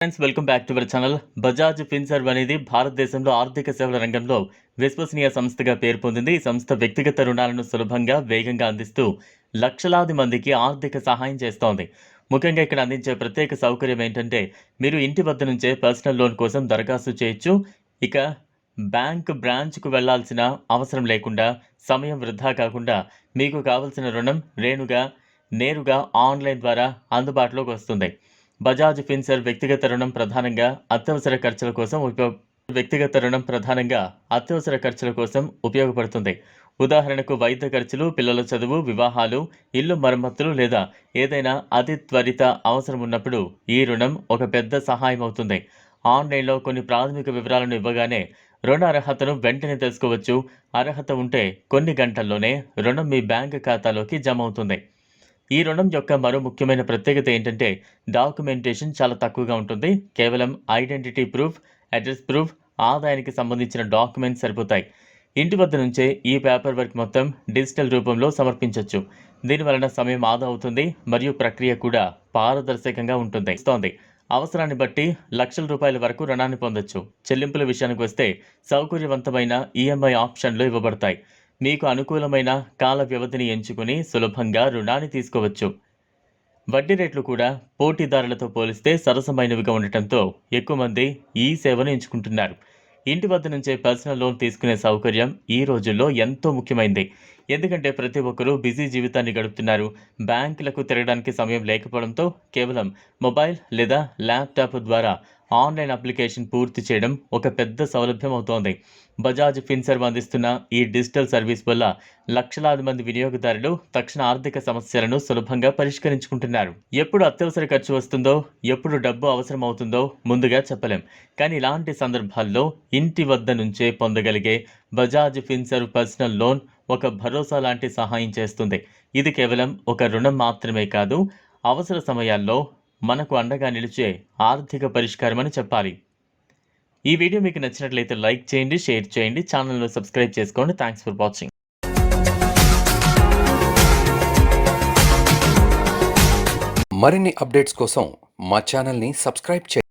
Friends welcome back to our channel Bajaj Finserv అనేది భారతదేశంలో ఆర్థిక సేవల రంగంలో విశ్వసనీయ సంస్థగా పేరు పొందింది. ఈ సంస్థ వ్యక్తిగత రుణాలను సులభంగా వేగంగా అందిస్తూ లక్షలాది మందికి ఆర్థిక సహాయం చేస్తోంది. ముఖ్యంగా ఇక్కడ అందించే ప్రత్యేక సౌకర్యం ఏంటంటే మీరు ఇంటి వద్ద నుంచే పర్సనల్ లోన్ కోసం దరఖాస్తు చేయొచ్చు. ఇక బ్యాంక్ బ్రాంచ్కు వెళ్ళాల్సిన అవసరం లేకుండా సమయం వృధా కాకుండా మీకు కావలసిన రుణం రేణుగా నేరుగా ఆన్లైన్ ద్వారా అందుబాటులోకి వస్తుంది. బజాజ్ ఫిన్సర్ వ్యక్తిగత రుణం ప్రధానంగా అత్యవసర ఖర్చుల కోసం ఉపయోగ వ్యక్తిగత రుణం ప్రధానంగా అత్యవసర ఖర్చుల కోసం ఉపయోగపడుతుంది. ఉదాహరణకు వైద్య ఖర్చులు పిల్లల చదువు వివాహాలు ఇల్లు మరమ్మతులు లేదా ఏదైనా అతి త్వరిత అవసరం ఉన్నప్పుడు ఈ రుణం ఒక పెద్ద సహాయం అవుతుంది. ఆన్లైన్లో కొన్ని ప్రాథమిక వివరాలను ఇవ్వగానే రుణ అర్హతను వెంటనే తెలుసుకోవచ్చు. అర్హత ఉంటే కొన్ని గంటల్లోనే రుణం మీ బ్యాంక్ ఖాతాలోకి జమ అవుతుంది. ఈ రుణం యొక్క మరో ముఖ్యమైన ప్రత్యేకత ఏంటంటే డాక్యుమెంటేషన్ చాలా తక్కువగా ఉంటుంది. కేవలం ఐడెంటిటీ ప్రూఫ్ అడ్రస్ ప్రూఫ్ ఆదాయానికి సంబంధించిన డాక్యుమెంట్స్ సరిపోతాయి. ఇంటి వద్ద నుంచే ఈ పేపర్ వర్క్ మొత్తం డిజిటల్ రూపంలో సమర్పించవచ్చు దీనివలన సమయం ఆదా అవుతుంది మరియు ప్రక్రియ కూడా పారదర్శకంగా ఉంటుంది. ఇస్తోంది అవసరాన్ని బట్టి లక్షల రూపాయల వరకు రుణాన్ని పొందొచ్చు. చెల్లింపుల విషయానికి వస్తే సౌకర్యవంతమైన ఈఎంఐ ఆప్షన్లు ఇవ్వబడతాయి. మీకు అనుకూలమైన కాల వ్యవధిని ఎంచుకుని సులభంగా రుణాన్ని తీసుకోవచ్చు. వడ్డీ రేట్లు కూడా పోటీదారులతో పోలిస్తే సరసమైనవిగా ఉండటంతో ఎక్కువ మంది ఈ సేవను ఎంచుకుంటున్నారు. ఇంటి వద్ద నుంచే పర్సనల్ లోన్ తీసుకునే సౌకర్యం ఈ రోజుల్లో ఎంతో ముఖ్యమైంది. ఎందుకంటే ప్రతి ఒక్కరూ బిజీ జీవితాన్ని గడుపుతున్నారు. బ్యాంకులకు తిరగడానికి సమయం లేకపోవడంతో కేవలం మొబైల్ లేదా ల్యాప్టాప్ ద్వారా ఆన్లైన్ అప్లికేషన్ పూర్తి చేయడం ఒక పెద్ద సౌలభ్యం అవుతోంది. బజాజ్ ఫిన్సర్వ్ అందిస్తున్న ఈ డిజిటల్ సర్వీస్ వల్ల లక్షలాది మంది వినియోగదారులు తక్షణ ఆర్థిక సమస్యలను సులభంగా పరిష్కరించుకుంటున్నారు. ఎప్పుడు అత్యవసర ఖర్చు వస్తుందో ఎప్పుడు డబ్బు అవసరం అవుతుందో ముందుగా చెప్పలేం. కానీ ఇలాంటి సందర్భాల్లో ఇంటి వద్ద నుంచే పొందగలిగే బజాజ్ ఫిన్సర్వ్ పర్సనల్ లోన్ ఒక భరోసా లాంటి సహాయం చేస్తుంది. ఇది కేవలం ఒక రుణం మాత్రమే కాదు అవసర సమయాల్లో మనకు అండగా నిలిచే ఆర్థిక పరిష్కారం అని చెప్పాలి. ఈ వీడియో మీకు నచ్చినట్లయితే లైక్ చేయండి షేర్ చేయండి ఛానల్ను సబ్స్క్రైబ్ చేసుకోండి. Thanks for watching. మరిన్ని అప్డేట్స్ కోసం మా ఛానల్ని సబ్స్క్రైబ్ చేయండి.